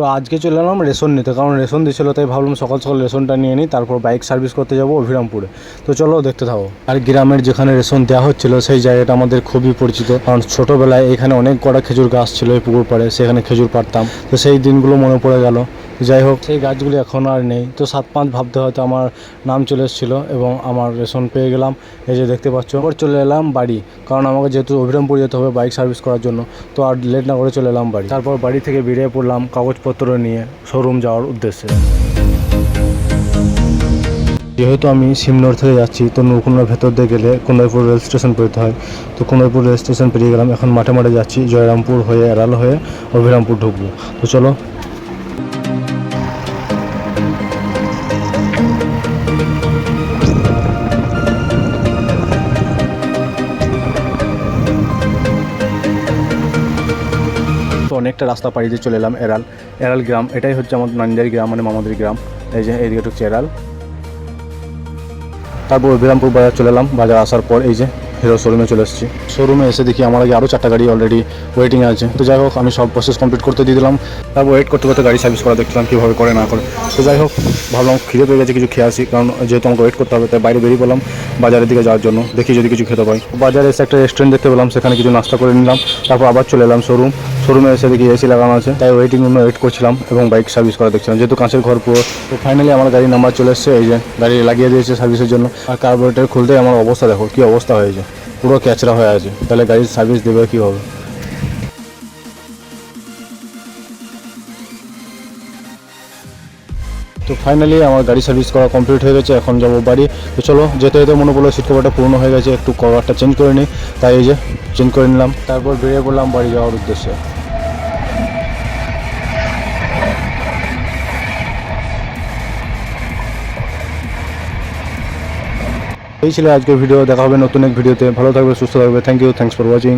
তো আজকে চলে এলাম রেশন নিতে। কারণ রেশন দিয়েছিল তাই ভাবলাম সকাল সকাল রেশনটা নিয়ে নিই, তারপর বাইক সার্ভিস করতে যাব অভিরামপুরে। তো চলো দেখতে থাকো। আর গ্রামের যেখানে রেশন দেওয়া হচ্ছিল, সেই জায়গাটা আমাদের খুবই পরিচিত। কারণ ছোটোবেলায় এখানে অনেক কটা খেজুর গাছ ছিল এই পুকুর পাড়ে, সেখানে খেজুর পারতাম তো সেই দিনগুলো মনে পড়ে গেল। যাই হোক, সেই গাছগুলি এখন আর নেই। তো সাত পাঁচ ভাবতে হয়তো আমার নাম চলে এসেছিল এবং আমার রেশন পেয়ে গেলাম। এই যে দেখতে পাচ্ছ আবার চলে এলাম বাড়ি। কারণ আমাকে যেহেতু অভিরামপুর যেতে হবে বাইক সার্ভিস করার জন্য, তো আর লেট না করে চলে এলাম বাড়ি। তারপর বাড়ি থেকে বেরিয়ে পড়লাম কাগজপত্র নিয়ে শোরুম যাওয়ার উদ্দেশ্যে। যেহেতু আমি সিমনোর থেকে যাচ্ছি, তো নৌকুনার ভেতর দিয়ে গেলে কোনাইপুর রেল স্টেশন পেরোতে হয়। তো কোনাইপুর রেল স্টেশন পেরিয়ে গেলাম, এখন মাঠে মাঠে যাচ্ছি, জয়রামপুর হয়ে এরাল হয়ে অভিরামপুর ঢুকবো। তো চলো তো অনেকটা রাস্তা পাড়ি দিয়ে চলে এলাম এরাল এরাল গ্রাম, এটাই হচ্ছে আমার নান্দারি গ্রাম মানে মামাদের গ্রাম। এই যে এইদিকে হচ্ছে এরাল তারপর বিরামপুর বাজার চলে এলাম। বাজার আসার পর এই যে হিরো শোরুমে চলে এসেছি। শোরুমে এসে দেখি আমার আগে আরও চারটা গাড়ি অলরেডি ওয়েটিং আছে। তো যাই হোক, আমি সব প্রসেস কমপ্লিট করতে দিয়ে দিলাম। তারপর ওয়েট করতে করতে গাড়ি সার্ভিস করা দেখলাম কীভাবে করে না করে। তো যাই হোক, ভাবলাম খিদে পেয়ে গেছে, কিছু খেয়ে আসি। কারণ যেহেতু আমাকে ওয়েট করতে হবে, তাই বাইরে বেরিয়ে পড়লাম বাজারের দিকে যাওয়ার জন্য। দেখি যদি কিছু খেতে পাই। বাজারে এসে একটা রেস্টুরেন্ট দেখতে পেলাম, সেখানে কিছু নাস্তা করে নিলাম। তারপর আবার চলে এলাম শোরুম শোরুমে এসে দেখি এসি লাগানো আছে। তাই ওয়েটিং রুমে ওয়েট করছিলাম এবং বাইক সার্ভিস করা দেখছিলাম। যেহেতু কাঁচের ঘর পুরো, তো ফাইনালি আমার গাড়ির নাম্বার চলে এসেছে, এই যে গাড়ি লাগিয়ে দিয়েছে সার্ভিসের জন্য। আর কার্বোরেটার খুলতে আমার অবস্থা দেখো, কী অবস্থা হয়েছে। পুরো ক্যাচরা হয়ে আছে। তাহলে গাড়ির সার্ভিস দেবে কী হবে তো ফাইনালি আমার গাড়ি সার্ভিস করা কমপ্লিট হয়ে গেছে, এখন যাব বাড়ি। তো চলো, যেতে যেতে মনে পড়ল সিট কভারটা পুরনো হয়ে গেছে, একটু কভারটা চেঞ্জ করে নিই। তাই এই যে চেঞ্জ করে নিলাম, তারপর বেরিয়ে পড়লাম বাড়ি যাওয়ার উদ্দেশ্যে। এই ছিল আজকের ভিডিও দেখা হবে নতুন এক ভিডিওতে ভালো থাকবে সুস্থ থাকবে thank you thanks for watching